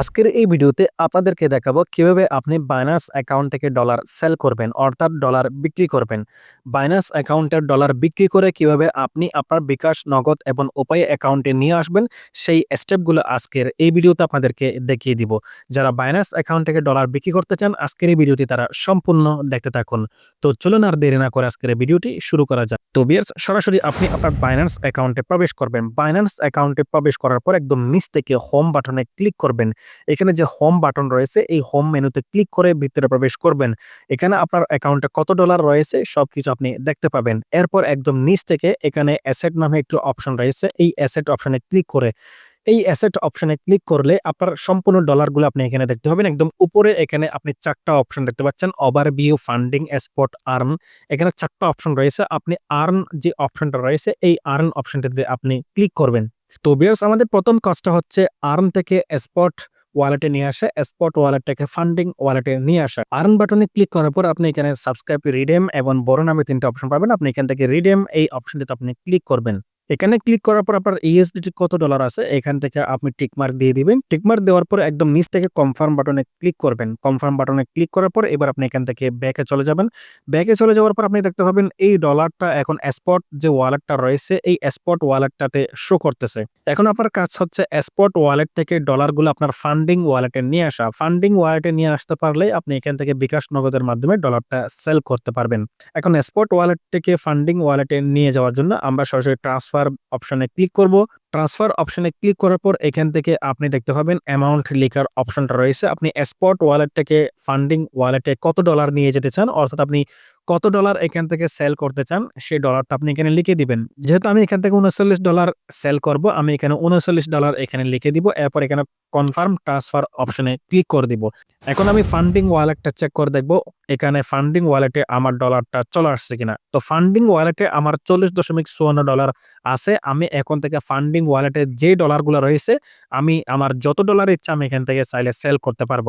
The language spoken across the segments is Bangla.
আজকের এই ভিডিওতে আপনাদেরকে দেখাবো কীভাবে আপনি বাইনান্স অ্যাকাউন্ট থেকে ডলার সেল করবেন, অর্থাৎ ডলার বিক্রি করবেন। বাইনান্স অ্যাকাউন্টের ডলার বিক্রি করে কীভাবে আপনি আপনার বিকাশ, নগদ এবং উপায় অ্যাকাউন্টে নিয়ে আসবেন, সেই স্টেপগুলো আজকের এই ভিডিওতে আপনাদেরকে দেখিয়ে দিব। যারা বাইনান্স অ্যাকাউন্ট থেকে ডলার বিক্রি করতে চান, আজকের এই ভিডিওটি তারা সম্পূর্ণ দেখতে থাকুন। তো চলুন আর দেরি না করে আজকের এই ভিডিওটি শুরু করা যাক। তো বিয়ার্স সরাসরি আপনি আপনার বাইনান্স অ্যাকাউন্টে প্রবেশ করবেন। বাইনান্স অ্যাকাউন্টে প্রবেশ করার পর একদম নিচ থেকে হোম বাটনে ক্লিক করবেন। এখানে যে হোম বাটন রয়েছে, এই হোম মেনুতে ক্লিক করে ভিতরে প্রবেশ করবেন। এখানে আপনার অ্যাকাউন্টে কত ডলার রয়েছে, সবকিছু আপনি দেখতে পাবেন। এরপর একদম নিচ থেকে এখানে অ্যাসেট নামে একটু অপশন রয়েছে, এই অ্যাসেট অপশনে ক্লিক করে। এই অ্যাসেট অপশনে ক্লিক করলে আপনার সম্পূর্ণ ডলারগুলো আপনি এখানে দেখতে পাবেন। একদম উপরে এখানে আপনি চারটা অপশন দেখতে পাচ্ছেন ওভারভিউ ফান্ডিং স্পট আর্ন এখানে চারটা অপশন রয়েছে, আপনি আর্ন যে অপশনটা রয়েছে, এই আর্ন অপশনটাতে আপনি ক্লিক করবেন। তো বিয়ার্স আমাদের প্রথম কাজটা হচ্ছে আর্ন থেকে স্পট ওয়ালেটে নিয়ে আসা স্পট ওয়ালেটটাকে ফান্ডিং ওয়ালেটে নিয়ে আসা। আর্ন বাটনে ক্লিক করার পর আপনি এখানে সাবস্ক্রাইব রিডেম এবং বড় নামে তিনটা অপশন পাবেন। আপনি এখান থেকে রিডেম এই অপশনটিতে আপনি ক্লিক করবেন। এখানে ক্লিক করার পর আপনার ইউএসডিটি কত ডলার আছে? এখান থেকে আপনি টিকমার্ক দিয়ে দিবেন। টিকমার্ক দেওয়ার পর একদম নিচ থেকে কনফার্ম বাটনে ক্লিক করবেন। কনফার্ম বাটনে ক্লিক করার পর এবার আপনি এখান থেকে ব্যাকে চলে যাবেন। ব্যাকে চলে যাওয়ার পর আপনি দেখতে পাবেন এই ডলারটা এখন স্পট যে ওয়ালেটটা রয়েছে, এই স্পট ওয়ালেটটাতে শো করতেছে। এখন আপনার কাজ হচ্ছে স্পট ওয়ালেট থেকে ডলারগুলো আপনার ফান্ডিং ওয়ালেটে নিয়ে আসা। ফান্ডিং ওয়ালেটে নিয়ে আসতে পারলে আপনি এখান থেকে বিকাশ নগদের মাধ্যমে ডলারটা সেল করতে পারবেন। এখন স্পট ওয়ালেট থেকে ফান্ডিং ওয়ালেটে নিয়ে যাওয়ার জন্য আমরা সরাসরি ট্রান্সফার অপশনে ক্লিক করব। ট্রান্সফার অপশনে ক্লিক করার পর এখান থেকে আপনি দেখতে পাবেন অ্যামাউন্ট লেখার অপশনটা রয়েছে। আপনি স্পট ওয়ালেট থেকে ফান্ডিং ওয়ালেটে কত ডলার নিয়ে যেতে চান, অর্থাৎ আপনি কত ডলার এখান থেকে সেল করতে চান সেই ডলারটা আপনি এখানে লিখে দিবেন। যেহেতু আমি এখান থেকে উনচল্লিশ ডলার সেল করব, আমি এখানে উনচল্লিশ ডলার এখানে লিখে দিব, এরপর এখানে কনফার্ম ট্রান্সফার অপশনে ক্লিক করে দিব। এখন আমি ফান্ডিং ওয়ালেটটা চেক করে দেখব, এখানে ফান্ডিং ওয়ালেটে আমার ডলারটা চলে আসছে কিনা। তো ফান্ডিং ওয়ালেটে আমার চল্লিশ দশমিক চুয়ান্ন ডলার আছে, আমি এখন থেকে ফান্ডিং ওয়ালেটে যে ডলারগুলো রয়েছে, আমি আমার যত ডলার ইচ্ছা আমি এখান থেকে চাইলে সেল করতে পারব।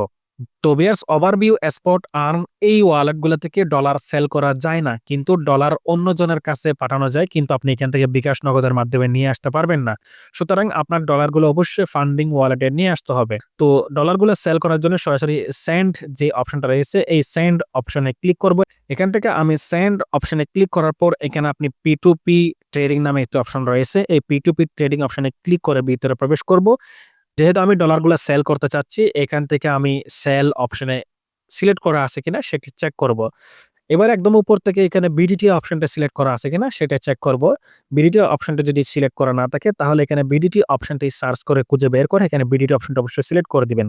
তো বিয়ার্স ওভারভিউ স্পট আর্ন এই ওয়ালেটগুলো থেকে ডলার সেল করা যায় না, কিন্তু ডলার অন্যজনের কাছে পাঠানো যায়, কিন্তু আপনি এখান থেকে বিকাশ নগদের মাধ্যমে নিয়ে আসতে পারবেন না। সুতরাং আপনার ডলারগুলো অবশ্যই ফান্ডিং ওয়ালেটে নিয়ে আসতে হবে। তো ডলারগুলো সেল করার জন্য সরাসরি সেন্ড যে অপশনটা রয়েছে, এই সেন্ড অপশনে ক্লিক করব। এখান থেকে আমি সেন্ড অপশনে ক্লিক করার পর এখানে আপনি পি টু পি ট্রেডিং নামে একটি অপশন রয়েছে। এই পি টু পি ট্রেডিং অপশনে ক্লিক করে ভিতরে প্রবেশ করব। যেহেতু আমি ডলারগুলো সেল করতে চাচ্ছি, এখান থেকে আমি সেল অপশনে সিলেক্ট করা আছে কিনা সেটি চেক করব। এবার একদম উপর থেকে এখানে বিডিটি অপশনটা সিলেক্ট করা আছে কিনা সেটা চেক করব। বিডিটি অপশনটা যদি সিলেক্ট করা না থাকে, তাহলে এখানে বিডিটি অপশনটি সার্চ করে খুঁজে বের করে এখানে বিডিটি অপশনটা অবশ্যই সিলেক্ট করে দিবেন।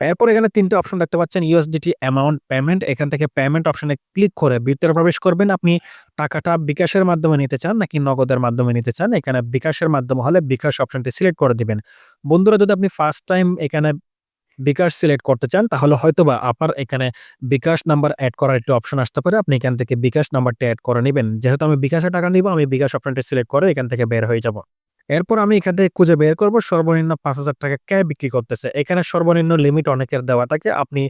এরপর এখানে তিনটে অপশন দেখতে পাচ্ছেন ইউএসডিটি অ্যামাউন্ট পেমেন্ট এখান থেকে পেমেন্ট অপশনে ক্লিক করে ভিতরে প্রবেশ করবেন। আপনি টাকাটা বিকাশের মাধ্যমে নিতে চান নাকি নগদের মাধ্যমে নিতে চান, এখানে বিকাশের মাধ্যমে হলে বিকাশ অপশনটি সিলেক্ট করে দিবেন। বন্ধুরা, যদি আপনি ফার্স্ট টাইম এখানে বিকাশ সিলেক্ট করতে চান, তাহলে হয়তোবা আপনার এখানে বিকাশ নাম্বার অ্যাড করার একটি অপশন আসতে পারে। আপনি এখান থেকে বিকাশ নাম্বারটি অ্যাড করে নেবেন। যেহেতু আমি বিকাশে টাকা নিব, আমি বিকাশ অপশনটি সিলেক্ট করে এখান থেকে বের হয়ে যাব। এরপর আমি এখান থেকে খুঁজে বের করব সর্বনিম্ন পাঁচ হাজার টাকা কে বিক্রি করতেছে। এখানে সর্বনিম্ন লিমিট অনেকের দেওয়া থাকে। আপনি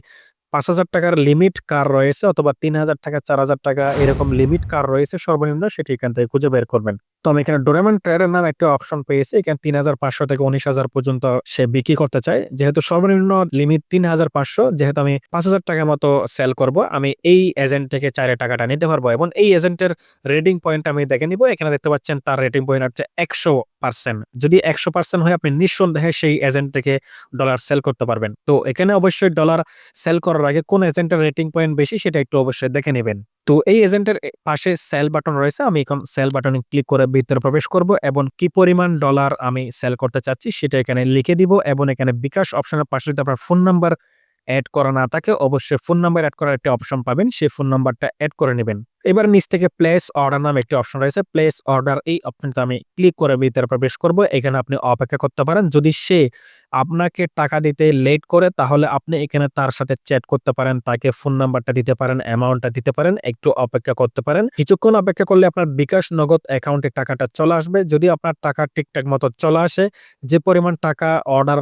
পাঁচ হাজার টাকার লিমিট কার রয়েছে অথবা তিন হাজার টাকা, চার হাজার টাকা এরকম লিমিট কার রয়েছে সর্বনিম্ন সেটি এখান থেকে খুঁজে বের করবেন। তো আমি এখানে ডোরেমন ট্রেডের নাম একটা অপশন পেয়েছি, এখানে তিন হাজার পাঁচশো থেকে উনিশ হাজার পর্যন্ত সে বিক্রি করতে চায়। যেহেতু সর্বনিম্ন লিমিট তিন হাজার পাঁচশো, যেহেতু আমি পাঁচ হাজার টাকার মতো সেল করব, আমি এই এজেন্ট থেকে চারে টাকাটা নিতে পারব এবং এই এজেন্টের রেটিং পয়েন্ট আমি দেখে নিব। এখানে দেখতে পাচ্ছেন তার রেটিং পয়েন্ট হচ্ছে একশো পার্সেন্ট যদি একশো পার্সেন্ট হয়, আপনি নিঃসন্দেহে সেই এজেন্ট থেকে ডলার সেল করতে পারবেন। তো এখানে অবশ্যই ডলার সেল করার আগে কোন এজেন্টের রেটিং পয়েন্ট বেশি সেটা একটু অবশ্যই দেখে নেবেন। তো এই এজেন্টের পাশে সেল বাটন রয়েছে, আমি এখন সেল বাটনে ক্লিক করে ভিতরে প্রবেশ করব এবং কি পরিমাণ ডলার আমি সেল করতে চাচ্ছি সেটা এখানে লিখে দিব এবং এখানে বিকাশ অপশনের পাশে যদি আপনার ফোন নাম্বার অ্যাড করা না থাকে, অবশ্যই ফোন নাম্বার অ্যাড করার একটি অপশন পাবেন, সেই ফোন নাম্বারটা অ্যাড করে নেবেন। এবার নিচ থেকে প্লেস অর্ডার নামে একটি অপশন রয়েছে প্লেস অর্ডার এই অপশনটা আমি ক্লিক করে ভিতরে প্রবেশ করব, এখানে আপনি অপেক্ষা করতে পারেন। যদি সে আপনাকে টাকা দিতে লেট করে, তাহলে আপনি এখানে তার সাথে চ্যাট করতে পারেন, তাকে ফোন নাম্বারটা দিতে পারেন অ্যামাউন্টটা দিতে পারেন, একটু অপেক্ষা করতে পারেন। কিছুক্ষণ অপেক্ষা করলে আপনার বিকাশ নগদ অ্যাকাউন্টে টাকাটা চলে আসবে। যদি আপনার টাকা ঠিকঠাক মতো চলে আসে, যে পরিমাণ টাকা অর্ডার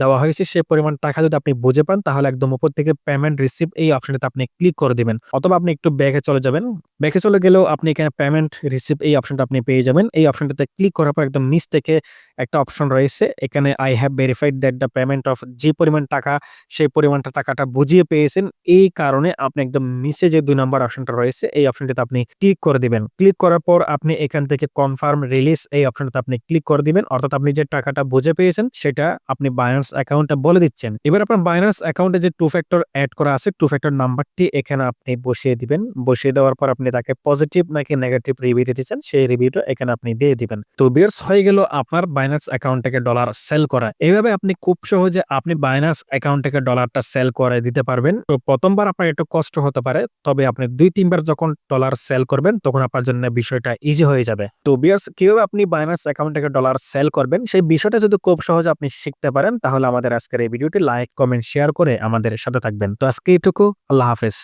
দেওয়া হয়েছে সেই পরিমাণ টাকা যদি আপনি বুঝে পান, তাহলে একদম উপর থেকে পেমেন্ট রিসিভ এই অপশনটাতে আপনি ক্লিক করে দিবেন। অথবা আপনি একটু ব্যাকে চলে যাবেন। ব্যাকে চলে গেলেও আপনি এখানে পেমেন্ট রিসিভ এই অপশনটা আপনি পেয়ে যাবেন। এই অপশনটাতে ক্লিক করার পর একদম নিচ থেকে একটা অপশন রয়েছে। এখানে I have verified that the payment of যে পরিমাণ টাকা, সেই পরিমাণটা টাকাটা বুঝিয়ে পেয়েছেন। এই কারণে আপনি একদম নিচে যে দুই নম্বর অপশনটা রয়েছে, এই অপশনটাতে আপনি ক্লিক করে দিবেন। ক্লিক করার পর আপনি এখান থেকে কনফার্ম রিলিজ এই অপশনটাতে আপনি ক্লিক করে দিবেন। অর্থাৎ আপনি যে টাকাটা বুঝে পেয়েছেন, সেটা আপনি বাইন্যান্স অ্যাকাউন্টে বলে দিচ্ছেন। এবার আপনার বাইন্যান্স অ্যাকাউন্টে যে টু ফ্যাক্টর অ্যাড করা আছে টু ফ্যাক্টর নাম্বারটি এখানে আপনি বসিয়ে দিবেন। বসিয়ে দেওয়ার পর আপনি তাকে পজিটিভ নাকি নেগেটিভ রিভিউ দিতে চান, সেই রিভিউটা এখানে আপনি দিয়ে দিবেন। তো বিয়ার্স হয়ে গেল আপনার বাইন্যান্স অ্যাকাউন্ট থেকে ডলার সেল করা। এইভাবে আপনি খুব সহজে আপনি বাইন্যান্স অ্যাকাউন্ট থেকে ডলারটা সেল করে দিতে পারবেন। তো প্রথমবার আপনার একটু কষ্ট হতে পারে, তবে আপনি দুই, তিনবার যখন ডলার সেল করবেন, তখন আপনার জন্য বিষয়টা ইজি হয়ে যাবে। তো বিয়ার্স কীভাবে আপনি বাইন্যান্স অ্যাকাউন্ট থেকে ডলার সেল করবেন, সেই বিষয়টা যদি খুব সহজে আপনি শিখতে পারেন তাহলে আমাদের আজকের এই ভিডিওটি লাইক কমেন্ট শেয়ার করে আমাদের সাথে থাকবেন। তো আজকে এটুকু আল্লাহ হাফেজ।